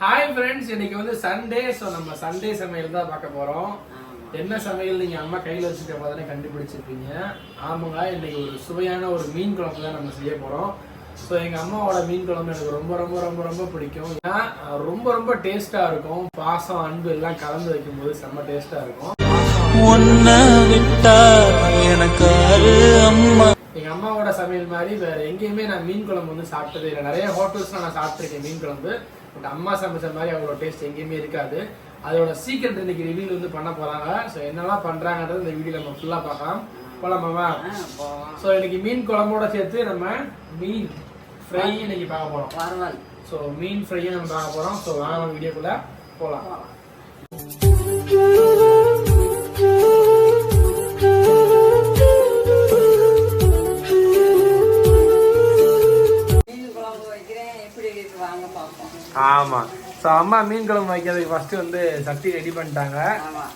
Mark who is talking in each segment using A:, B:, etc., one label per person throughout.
A: Hi friends இன்னைக்கு வந்து Sunday so நம்ம சண்டே சமையல் தான் பார்க்க போறோம். என்ன சமையல் நீங்க அம்மா கையில வச்சுக்க பார்த்தனே கண்டுபிடிச்சிருப்பீங்க? ஆமாங்க இன்னைக்கு ஒரு சுவையான ஒரு மீன் குழம்பு தான் நம்ம செய்ய போறோம். ஸோ எங்க அம்மாவோட மீன் குழம்பு எனக்கு ரொம்ப ரொம்ப ரொம்ப ரொம்ப பிடிக்கும். ஏன்னா ரொம்ப ரொம்ப டேஸ்டா இருக்கும். பாசம் அன்பு எல்லாம் கலந்து வைக்கும்போது செம்ம டேஸ்டா இருக்கும்.
B: உன்னை விட்டா எனக்கு அரு அம்மா.
A: எங்க அம்மாவோட சமையல் மாதிரி வேற எங்கேயுமே நான் மீன் குழம்பு வந்து சாப்பிட்டதே இல்லை. நிறைய ஹோட்டல்ஸ்ல நான் சாப்பிட்டிருக்கேன் மீன் குழம்பு. பட் அம்மா சமைச்ச மாதிரி அவ்வளோ டேஸ்ட் எங்கேயுமே இருக்காது. அதோட சீக்கிரம் இன்னைக்கு ரிவ்யூ வந்து பண்ண போறாங்க. ஸோ என்னெல்லாம் பண்றாங்கன்றது இந்த வீடியோ நம்ம ஃபுல்லா பார்க்கலாம். போலாமாமா ஸோ இன்னைக்கு மீன் குழம்போட சேர்த்து நம்ம மீன் ஃப்ரை இன்னைக்கு பார்க்க போறோம். ஸோ மீன் ஃப்ரையும் நம்ம பார்க்க போறோம். ஸோ வாங்க வீடியோக்குள்ள போலாம்.
C: பார்ப்போம்
A: ஆமா. ஸோ அம்மா மீன் குழம்பு வைக்கிறதுக்கு ஃபர்ஸ்ட் வந்து சட்டி ரெடி பண்ணிட்டாங்க.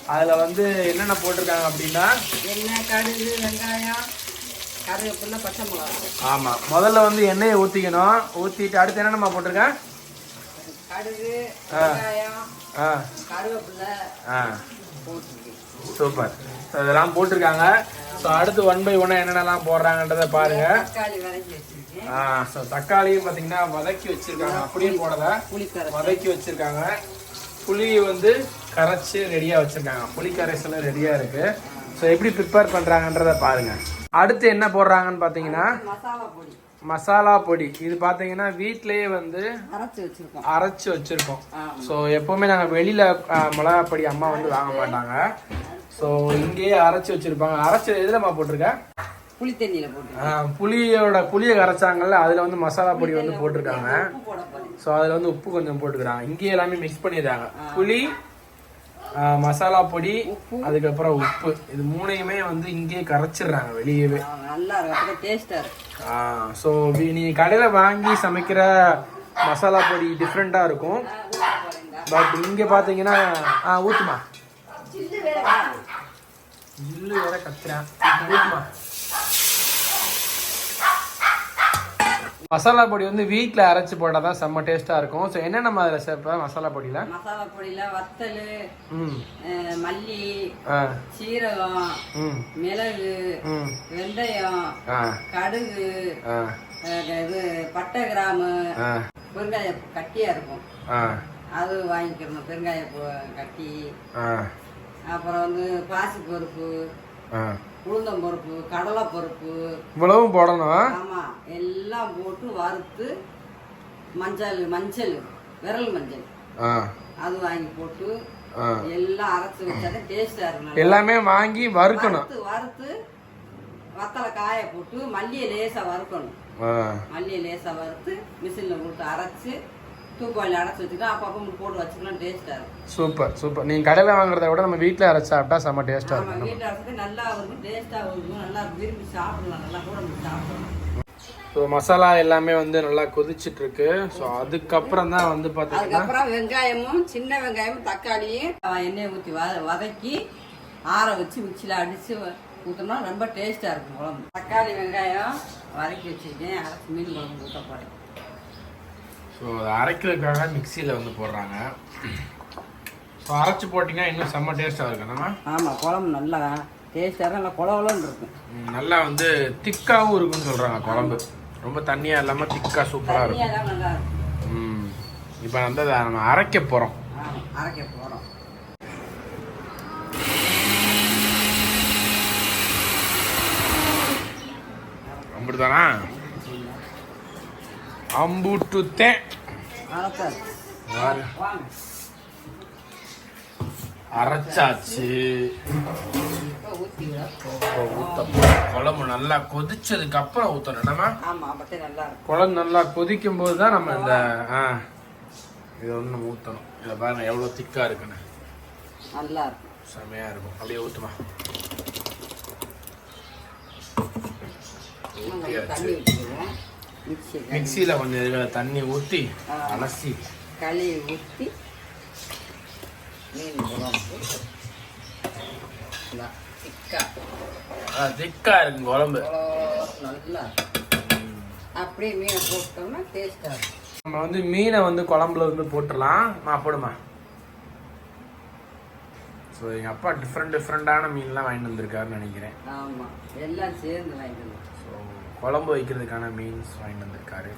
A: அதுல வந்து என்னென்ன போட்டிருக்காங்க அப்படின்னா
C: எண்ணெய் கடுகு வெங்காயம் கருவேப்பிலை பச்சை மிளகாய்.
A: ஆமா. முதல்ல வந்து எண்ணெயை ஊத்திக்கணும். ஊத்திட்டு அடுத்து என்னென்னமா போட்டிருக்கேன்
C: கடுகு. வெங்காயம்
A: ஆ.
C: கருவேப்பிலை.
A: ஆ.
C: போட்டுருக்கு
A: சூப்பர் இதெல்லாம் போட்டிருக்காங்க. ஸோ அடுத்து ஒன் பை ஒன்னா என்னென்னலாம் போடுறாங்கன்றத பாருங்க. தக்காளியும் பார்த்தீங்கன்னா வதக்கி வச்சிருக்காங்க. அப்படியே போடல. வதக்கி வச்சிருக்காங்க. புளி வந்து கரைச்சி ரெடியா வச்சிருக்காங்க. புளி கரைசல் ரெடியா இருக்கு. ஸோ எப்படி ப்ரிப்பேர் பண்றாங்கன்றத பாருங்க. அடுத்து என்ன போடுறாங்கன்னு பார்த்தீங்கன்னா
C: மசாலா பொடி.
A: இது பார்த்தீங்கன்னா வீட்லயே வந்து
C: அரைச்சி வச்சிருக்கோம்.
A: அரைச்சு வச்சிருக்கோம்.
C: ஆமா.
A: ஸோ எப்பவுமே நாங்கள் வெளியில மிளகா பொடி அம்மா வந்து வாங்க மாட்டாங்க. ஸோ இங்கேயே அரைச்சு வச்சிருப்பாங்க. அரைச்சு எதுலம்மா போட்டிருக்க?
C: புளி தண்ணியில போட்டு.
A: புளியோட புளியை கரைச்சாங்கல்ல அதுல வந்து மசாலா பொடி வந்து போட்டிருக்காங்க. ஸோ அதில் வந்து உப்பு கொஞ்சம் போட்டுக்கிறாங்க. இங்கேயே எல்லாமே மிக்ஸ் பண்ணிடுறாங்க. புளி மசாலா பொடி அதுக்கப்புறம் உப்பு. இது மூணையுமே வந்து இங்கேயே கரைச்சிடுறாங்க வெளியவே.
C: நல்லா
A: ஸோ நீ கடையில் வாங்கி சமைக்கிற மசாலா பொடி டிஃப்ரெண்ட்டாக இருக்கும். பட் இங்கே பார்த்தீங்கன்னா ஆ ஊத்துமா? ஜில்லு வேற கத்துறேன். ஊத்துமா? மசாலா பொடி வந்து வீட்டில் அரைச்சு போட்டால் தான் செம்ம டேஸ்ட்டாக இருக்கும். ஸோ என்னென்ன அதில் சேர்ப்ப? மசாலா பொடியில்?
C: மசாலா பொடியில வத்தல் மல்லி சீரகம் மிளகு வெந்தயம் கடுகு இது பட்டை கிராமு
A: ஆ.
C: பெருங்காயம் கட்டியா இருக்கும். அது வாங்கிக்கிறணும் பெருங்காய கட்டி. அப்புறம் வந்து பாசி பருப்பு
A: ஆ
C: உளுந்தம் பருப்பு கடலை பருப்பு
A: இவ்வளவும் போடணும்.
C: ஆமா எல்லாம் போட்டு வறுத்து மஞ்சள் மஞ்சள் விரல் மஞ்சள். அது வாங்கி போட்டு எல்லாம் அரைச்சு வச்சாதான் டேஸ்டா இருக்கும்
A: எல்லாமே வாங்கி வறுக்கணும்.
C: வறுத்து வத்தலை காய போட்டு மல்லியை லேசா வறுக்கணும். மல்லியை லேசா வறுத்து மிஷினில் போட்டு அரைச்சு தூக்குவாளி அரைச்சி வச்சுக்கலாம் அப்பப்போ போட்டு வச்சுக்கலாம் டேஸ்டா இருக்கும்.
A: Super super. நீங்கள் கடையில் வாங்குறத விட நம்ம வீட்டில் அரைச்சு சாப்பிட்டா செம்ம டேஸ்ட்டாக இருக்கும்
C: வீட்டில் அரைச்சிட்டு நல்லா இருக்கும் டேஸ்டா இருக்கும் நல்லா விரும்பி சாப்பிடலாம் நல்லா கூட சாப்பிடலாம்.
A: ஸோ மசாலா எல்லாமே வந்து நல்லா கொதிச்சிட்டு இருக்கு ஸோ அதுக்கப்புறம் தான் வந்து பார்த்தீங்கன்னா
C: அதுக்கப்புறம் வெங்காயமும் சின்ன வெங்காயமும் தக்காளியும் எண்ணெயை ஊற்றி வத வதக்கி ஆற வச்சு மிக்சியில் அடித்து ஊற்றினா ரொம்ப டேஸ்ட்டாக இருக்கும் குழம்பு. தக்காளி வெங்காயம் வதக்கி வச்சுருக்கேன். அரைச்சி மீன் குழம்பு ஊற்ற போகிறேன்
A: ஸோ அதை அரைக்கிறதுக்காக மிக்சியில் வந்து போடுறாங்க. ஸோ அரைச்சி போட்டிங்கன்னா இன்னும் செம்ம டேஸ்ட்டாக இருக்கும். நம்ம
C: ஆமாம் குழம்பு நல்லா டேஸ்ட்டாக நல்லா குழவலன்னு இருக்கும்.
A: நல்லா வந்து திக்காகவும் இருக்குன்னு சொல்கிறாங்க குழம்பு. ரொம்ப தண்ணியாக இல்லாமல் திக்காக சூப்பராக இருக்கும். ம் இப்போ வந்து அதை நம்ம அரைக்க போகிறோம்
C: அரைக்க போகிறோம்
A: அப்படிதானா அம்புட்டுத்தேன்
C: அரைச்சாச்சு
A: வாரு.
C: வாங்க
A: அரைச்சாச்சு
C: இப்போ ஊற்றிக்கலாம்
A: இப்போ அம்புட்டுத்தேன். அரைச்சாச்சு. குழம்பு நல்லா கொதிச்சதுக்கு அப்புறம் ஊத்தணும். குழம்பு நல்லா கொதிக்கும் போது தான் நம்ம இந்த ஆ இதை வந்து நம்ம ஊற்றணும் இதில் பாருங்க எவ்வளோ திக்காக இருக்குன்னு.
C: நல்லா இருக்கும்.
A: செமையா இருக்கும் அப்படியே ஊற்றுமா
C: நம்ம
A: மிக்சியில் கொஞ்சம் தண்ணி ஊற்றி. அலசி.
C: களி ஊற்றி மீன் குழம்பு. திக்கா.
A: இருக்கும் குழம்பு.
C: நல்லா. அப்படியே மீனை போட்டோம்னா டேஸ்டாக இருக்கும்.
A: நம்ம வந்து மீனை வந்து குழம்புல வந்து போட்டுடலாம். நான் போடுமா. ஸோ எங்கள் அப்பா டிஃப்ரெண்ட் டிஃப்ரெண்ட்டான மீன்லாம் வாங்கிட்டு வந்திருக்காருன்னு நினைக்கிறேன்.
C: ஆமா எல்லாம் சேர்ந்து
A: ஸோ குழம்பு வைக்கிறதுக்கான மீன்ஸ் வாங்கிட்டு வந்திருக்காரு.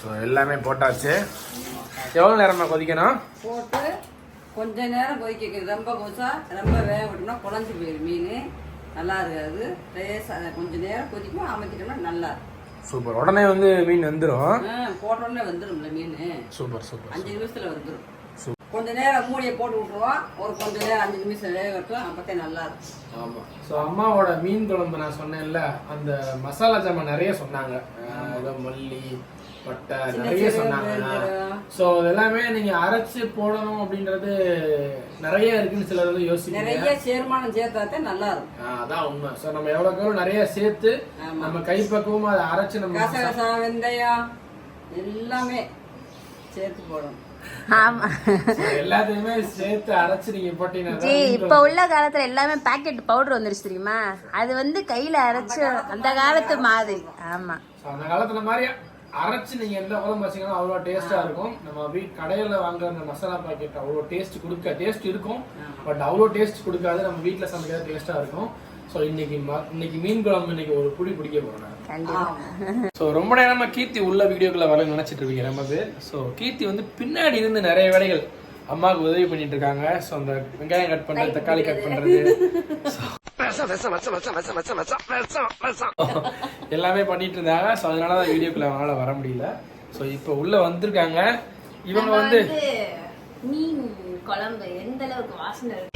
A: ஸோ எல்லாமே போட்டாச்சு. எவ்வளோ நேரமா கொதிக்கணும்?
C: போட்டு கொஞ்ச நேரம் கொதிக்க. ரொம்ப கொதிச்சா ரொம்ப வேக விட்டோம்னா குழஞ்சி போயிடும் மீன். நல்லா இருக்காது. லேசா கொஞ்ச நேரம் கொதிக்கும் அமைக்கிட்டோம்னா நல்லா இருக்கும்.
A: சூப்பர். உடனே வந்து மீன் வந்துடும்
C: ஆ, போட்ட உடனே வந்துடும்ல மீன்.
A: சூப்பர் சூப்பர்
C: அஞ்சு நிமிஷத்துல வந்துடும்
A: சூ-
C: கொஞ்ச நேரம் மூடியை போட்டு விட்டுருவோம். ஒரு கொஞ்ச நேரம் அஞ்சு நிமிஷம் வேக விட்டோம் அப்பத்தே நல்லா இருக்கும்.
A: ஆமாம் ஸோ அம்மாவோட மீன் குழம்பு நான் சொன்னேன்ல அந்த மசாலா ஜாமான் நிறைய சொன்னாங்க. மல்லி பட்டை நிறைய சொன்னாங்க. ஸோ எல்லாமே நீங்க அரைச்சு போடணும் அப்படின்றது நிறைய இருக்குன்னு சிலர் வந்து யோசிக்கிறீங்க
C: நிறைய சேர்மானம் சேர்த்தாத்தே நல்லா இருக்கும்
A: அதான் உண்மை. ஸோ நம்ம எவ்வளோக்கு எவ்வளோ நிறைய சேர்த்து. நம்ம கைப்பக்குவமா அதை அரைச்சு நம்ம
C: கசகசா வெந்தயம் எல்லாமே சேர்த்து போடணும்.
D: இப்ப உள்ள காலத்துல எல்லாமே பாக்கெட் பவுடர் வந்துருச்சு தெரியுமா? அது வந்து கையில அரைச்சு அந்த காலத்து மாதிரி. ஆமா.
A: So, அந்த காலத்துல மாதிரி அரைச்சு நீங்க எந்த குழம்பு வச்சீங்கன்னா அவ்வளோ டேஸ்டா இருக்கும். நம்ம வீட் கடையில வாங்குற அந்த மசாலா பாக்கெட் அவ்வளோ டேஸ்ட் கொடுக்க டேஸ்ட் இருக்கும். பட் அவ்வளோ டேஸ்ட் கொடுக்காது நம்ம வீட்ல சமைக்கிறது டேஸ்டா இருக்கும். ஸோ இன்னைக்கு ம- இன்னைக்கு மீன் குழம்பு இன்னைக்கு ஒரு புடி பிடிக்க
D: கண்டிப்பா.
A: ஸோ ரொம்ப நேரமா கீர்த்தி உள்ள வீடியோக்குள்ள வர நினைச்சிட்டு இருக்கீங்க நமக்கு ஸோ கீர்த்தி வந்து பின்னாடி இருந்து நிறைய வேலைகள் அம்மாவுக்கு உதவி பண்ணிட்டு இருக்காங்க. ஸோ அந்த வெங்காயம் கட் பண்றது தக்காளி கட் பண்றது. எல்லாமே பண்ணிட்டு இருந்தாங்க. ஸோ அதனால தான் வீடியோக்குள்ள அவங்களால வர முடியல. ஸோ இப்போ உள்ள வந்திருக்காங்க. இவங்க வந்து
D: மீன் குழம்பு எந்த அளவுக்கு வாசனை இருக்கு?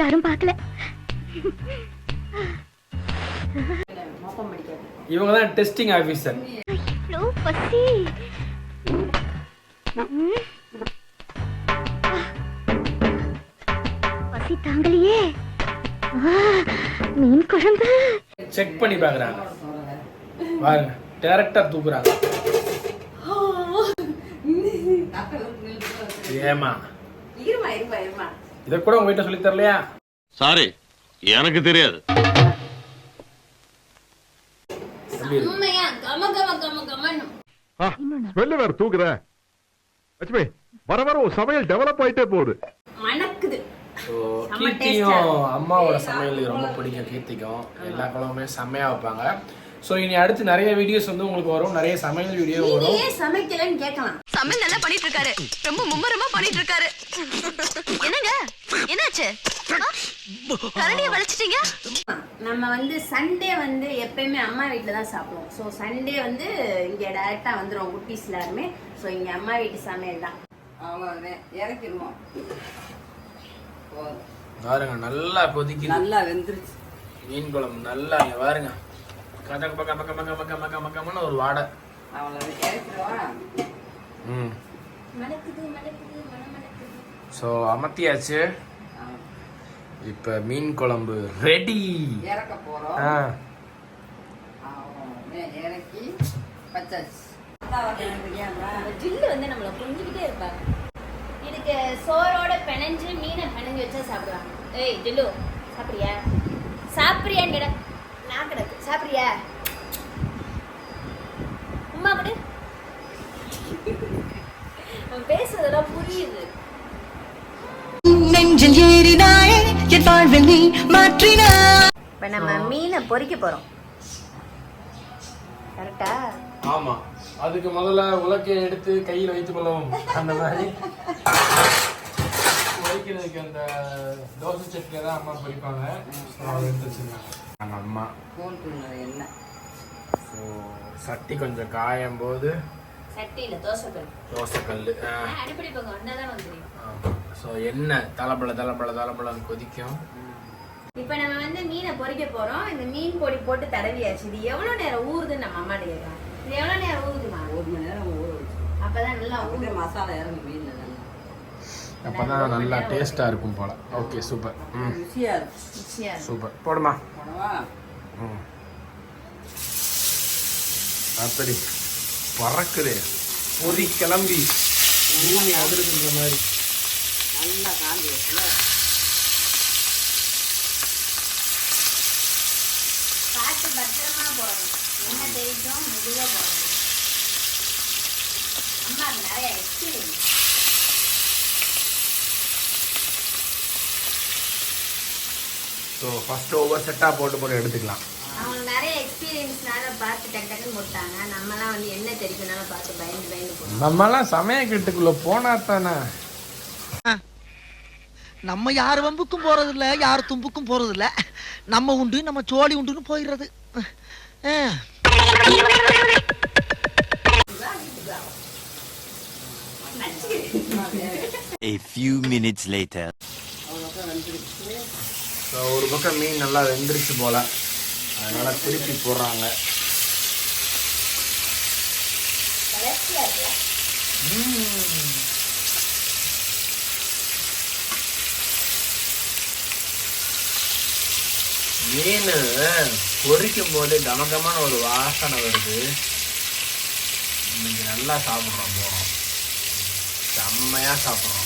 E: யாரும் பார்க்கல.
A: இவங்க தான் டெஸ்டிங் ஆஃபீஸர்
E: இவ்வளோ பசி தாங்கலையே மீன் குழம்பு.
A: செக் பண்ணி பார்க்குறாங்க. பாருங்க டேரக்டா தூக்குறாங்க. ஏமா இதை கூட உங்க வீட்டில் சொல்லி தரலையா?
F: சாரி எனக்கு தெரியாது.
G: ஸ்மெல்லு வேற தூக்குற லட்சுமி வர வர சமையல் டெவலப் ஆயிட்டே போகுது.
A: ஸோ கீர்த்தியும் அம்மாவோட சமையல் ரொம்ப பிடிக்கும் கீர்த்திக்கும். எல்லா குழம்புமே செம்மையா வைப்பாங்க. ஸோ இனி அடுத்து நிறைய வீடியோஸ் வந்து உங்களுக்கு வரும். நிறைய சமையல் வீடியோ வரும்.
D: சமைக்கலன்னு கேட்கலாம்.
H: சமையல் நல்லா பண்ணிட்டு இருக்காரு ரொம்ப மும்மரமா பண்ணிட்டு இருக்காரு என்னங்க? என்னாச்சு? கரண்டியை வளைச்சிட்டீங்க
D: நம்ம வந்து சண்டே வந்து எப்பயுமே அம்மா வீட்டில் தான் சாப்பிடுவோம். ஸோ சண்டே வந்து இங்கே டைரெக்டாக வந்துடும் குட்டீஸ் எல்லாருமே. ஸோ இங்கே அம்மா வீட்டு சமையல் தான்.
C: அவ்வளோதான் இறக்கிடுவோம்.
A: பாருங்க நல்லா கொதிக்குது.
C: நல்லா வெந்துருச்சு.
A: மீன் குழம்பு நல்லா இங்க பாருங்க. கதக்க பக்க பக்க பக்க பக்க பக்க பக்கமான ஒரு வாடை. ம்.
D: மணக்குது மணக்குது மணம் மணக்குது.
A: ஸோ அமர்த்தியாச்சு இப்போ மீன் குழம்பு ரெடி
C: இறக்க போகிறோம்
A: ஆ.
C: இறக்கி பச்சாச்சு.
D: ஜில்லு வந்து நம்மளை கொஞ்சிக்கிட்டே இருப்பாங்க. பிணைஞ்சு மீனை பிணைஞ்சு வச்சா சாப்பிடுவாங்க. ஏய் ஜில்லு சாப்பிட்றியா? சாப்பிட்றியான்னு கேட நான் கிடக்கு. சாப்பிட்றியா? உமா கூட பேசுறதெல்லாம் புரியுது.
H: நெஞ்சில் ஏறினாயே என் வாழ்வில் நீ மாற்றினாய்
D: இப்போ நம்ம மீனை பொரிக்க போகிறோம் கரெக்டா?
A: ஆமா. அதுக்கு முதல்ல உலக்கையை எடுத்து கையில் வைத்துக் கொள்ளவும். அந்த மாதிரி. பொரிக்கிறதுக்கு அந்த தோசை சட்டில தான் அம்மா பொரிப்பாங்க. ஸோ அதை எடுத்து அம்மா.
C: எண்ணெய்
A: ஸோ சட்டி கொஞ்சம் காயும் போது
D: சட்டியில் தோசை கல்
A: தோசைக்கல்
D: அடிப்படை பக்கம் வந்தால் தான் வந்துடும்
A: ஸோ எண்ணெய் தலைப்பழ தலைப்பழ தலைப்பழம் கொதிக்கும்.
D: இப்போ நம்ம வந்து மீனை பொரிக்க போறோம். இந்த மீன் பொடி போட்டு தடவியாச்சு. இது எவ்வளவு நேரம் ஊறுதுன்னு நம்ம அம்மாட்ட இது எவ்வளவு நேரம் ஊறுதுமா
C: ஒரு மணி நேரம் ஊற
D: அப்பதான் நல்லா ஊறும்.
C: மசாலா இறங்கும் நல்லா
A: அப்பதான் நல்லா டேஸ்டா இருக்கும் போல. ஓகே சூப்பர் ம். சூப்பர் போடுமா.
C: போடவா?
A: ம். அப்படி பறக்குது. பொறி கிளம்பி. பூமி அதிருதுன்ற மாதிரி.
C: நல்லா
D: பார்த்து பத்திரமா போடணும். என்ன தெரியும் மெதுவா போடணும். அம்மா நிறைய எக்ஸ்பீரியன்ஸ்.
A: ஸோ ஃபர்ஸ்ட் ஒவ்வொரு செட்டாக போட்டு போட்டு எடுத்துக்கலாம்.
D: அவங்க நிறைய எக்ஸ்பீரியன்ஸ்னால பார்த்து டக்கு டக்குன்னு போட்டாங்க. நம்மலாம் வந்து என்ன தெரியுதுனால பார்த்து பயந்து பயந்து போட்டோம்.
A: நம்மலாம் சமயக்கட்டுக்குள்ள போனா தானே.
I: நம்ம யார் வம்புக்கும் போறது இல்ல யார் தும்புக்கும் போறது இல்ல நம்ம உண்டு நம்ம சோழி உண்டுன்னு போயிடுறது.
B: A few minutes later.
A: So ஒரு பக்கம் மீன் நல்லா வெந்துருச்சு போல். அதனால் திருப்பி போடுறாங்க. மீன் பொரிக்கும் போது கமகமான ஒரு வாசனை வருது. இன்னைக்கு நல்லா சாப்பிட்றோம் போகிறோம் செம்மையாக சாப்பிட்றோம்.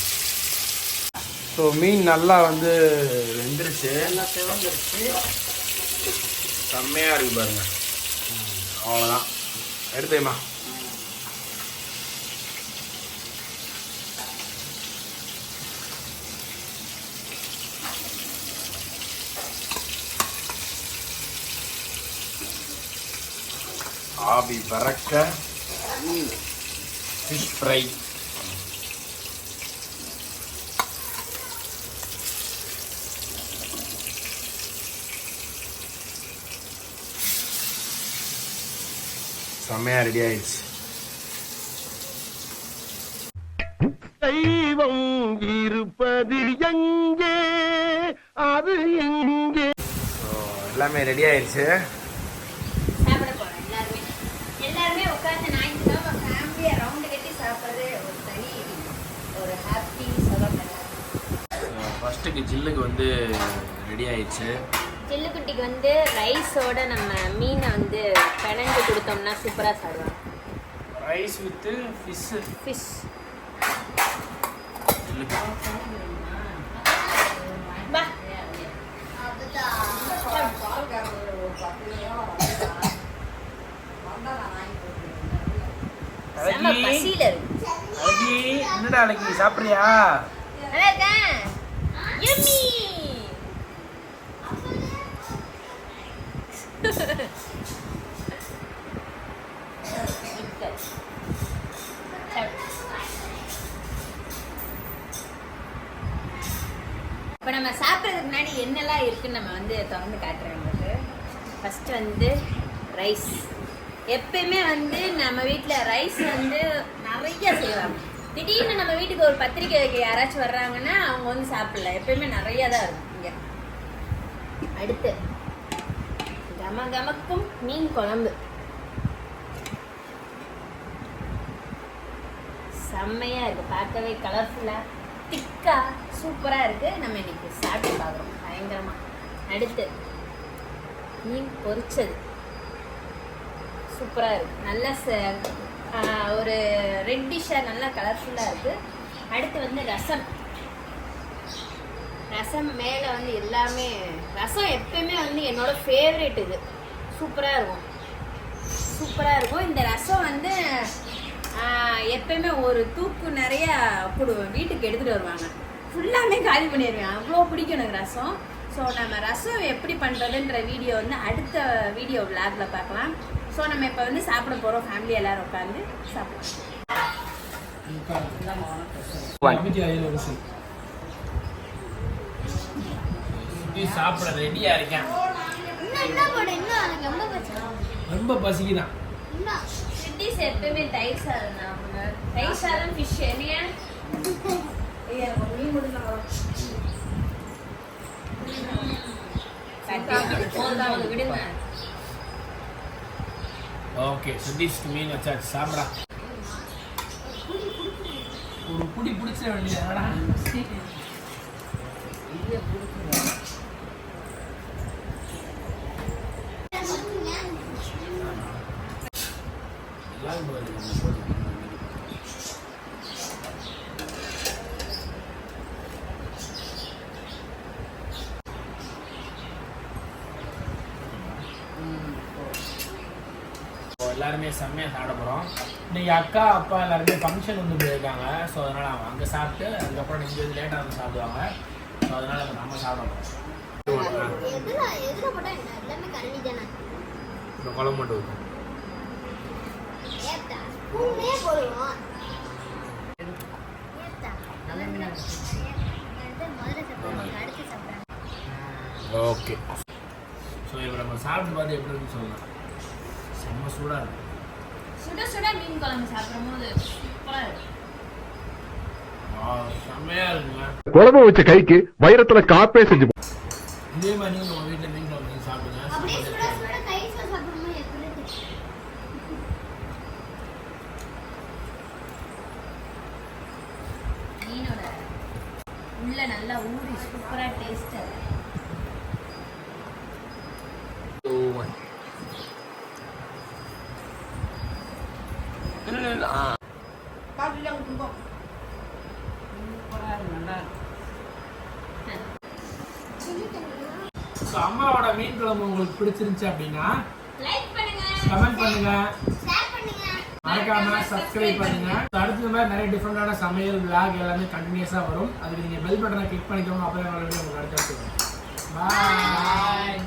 A: ஸோ மீன் நல்லா வந்து வெந்துருச்சு.
C: சிவந்துருச்சு.
A: செம்மையாக இருக்கு பாருங்க. அவ்வளோதான் எடுத்துமா ஆவி பறக்க. ஃபிஷ் ஃப்ரை செம்மையாக ரெடி ஆயிடுச்சு.
G: தெய்வம் இருப்பது எங்கே? அது எங்கே?
A: எல்லாமே ரெடி ஆயிடுச்சு.
D: சாப்பிட போறோம் எல்லாருமே. எல்லாருமே உட்காந்து ஞாயிற்றுக்கிழமை ஃபேமிலியா ரவுண்டு கட்டி சாப்பிட்றது ஒரு தனி ஒரு ஹாப்பி சுகம்
A: ஃபர்ஸ்ட்டுக்கு ஜில்லுக்கு வந்து ரெடி ஆயிடுச்சு.
D: சில்லுக்குட்டிக்கு வந்து ரைஸோட நம்ம மீனை வந்து பிணைஞ்சு கொடுத்தோம்னா சூப்பராக சாப்பிடுவாங்க.
A: ரைஸ் வித்து ஃபிஷ்ஷு
D: ஃபிஷ்
A: அழகி. என்னடா அழகி சாப்பிட்றியா?
D: நல்லா இருக்கேன். இப்போ நம்ம சாப்பிட்றதுக்கு முன்னாடி என்னெல்லாம் இருக்குன்னு நம்ம வந்து திறந்து காட்டுறேன் உங்களுக்கு. ஃபஸ்ட்டு வந்து ரைஸ் எப்பயுமே வந்து நம்ம வீட்டில் ரைஸ் வந்து நிறைய செய்வாங்க. திடீர்னு நம்ம வீட்டுக்கு ஒரு பத்திரிக்கை வைக்க யாராச்சும் வர்றாங்கன்னா அவங்க வந்து சாப்பிடல. எப்பயுமே நிறைய தான் இருக்கும் இங்கே. அடுத்து. கம கமக்கும் மீன் குழம்பு. செம்மையா இருக்கு. பார்க்கவே கலர்ஃபுல்லா திக்கா சூப்பரா இருக்கு. நம்ம இன்னைக்கு சாப்பிட்டு பார்க்குறோம். பயங்கரமா. அடுத்து மீன் பொரிச்சது. சூப்பரா இருக்கு. நல்ல ச- ஒரு ரெட்டிஷாக நல்லா கலர்ஃபுல்லா இருக்கு. அடுத்து வந்து ரசம். ரசம் மேலே வந்து எல்லாமே ரசம் எப்பயுமே வந்து என்னோட ஃபேவரேட் இது. சூப்பராக இருக்கும். சூப்பராக இருக்கும். இந்த ரசம் வந்து எப்பயுமே ஒரு தூக்கு நிறைய கொடு வீட்டுக்கு எடுத்துகிட்டு வருவாங்க. ஃபுல்லாமே காலி பண்ணிடுவேன் அவ்வளோ பிடிக்கும் எனக்கு ரசம். ஸோ நம்ம ரசம் எப்படி பண்ணுறதுன்ற வீடியோ வந்து அடுத்த வீடியோ விளாக்ல பார்க்கலாம். ஸோ நம்ம இப்போ வந்து சாப்பிட போகிறோம் ஃபேமிலி எல்லாரும் உட்காந்து சாப்பிடலாம்
A: சாப்பிட ரெடியா இருக்கேன்.
D: என்ன போடு இன்னும் ரொம்ப
A: பசிக்குதான்.
D: எப்பவுமே தயிர் சாதம் தயிர் சாதம் ஃபிஷ்
A: ஓகே சுதீஷ்க்கு மீன் வச்சாச்சு சாப்பிடா குடு புடி பிடிச்ச வேண்டியதாடா
C: இங்கே பிடிச்சிருவோம்
A: எல்லாரும் போகுது, நம்ம போகுது. இப்போ எல்லாருமே செம்மையாக சாப்பிட போகிறோம் இன்னைக்கு அக்கா அப்பா எல்லாருமே ஃபங்க்ஷன் வந்து போயிருக்காங்க. ஸோ அதனால் அவங்க அங்கே சாப்பிட்டு அதுக்கப்புறம் நீங்கள் லேட்டாக வந்து சாப்பிடுவாங்க. ஸோ அதனால் இப்போ நம்ம சாப்பிட போகிறோம் குழம்பு மட்டும் ஓகே. ஸோ இப்போ நம்ம சாப்பிட்டு பார்த்து எப்படி இருக்குன்னு சொல்லலாம் செம்ம சூடாக இருக்கு
D: சுட சுட மீன் குழம்பு சாப்பிடும் போது சூப்பரா இருக்கு
A: செம்மையா இருக்குங்க
G: குழம்பு வச்ச கைக்கு வைரத்துல காப்பே செஞ்சு போ-
A: இதே மாதிரி நீங்க உங்க வீட்டில் மீன் குழம்பு செஞ்சு சாப்பிடுங்க.
D: மீனோட உள்ள நல்லா ஊறி சூப்பரா டேஸ்டா
A: ஸோ அம்மாவோட மீன் குழம்பு உங்களுக்கு பிடிச்சிருந்துச்சு அப்படின்னா கமெண்ட் பண்ணுங்க. மறக்காம சப்ஸ்கிரைப் பண்ணுங்க. அடுத்து இந்த மாதிரி நிறைய டிஃப்ரெண்டான சமையல் vlog எல்லாமே கண்டினியூஸாக வரும். அதுக்கு நீங்கள் பெல் பட்டனை கிளிக் பண்ணிக்கோங்க. அப்போ தான் உங்களுக்கு அடுத்த பாய்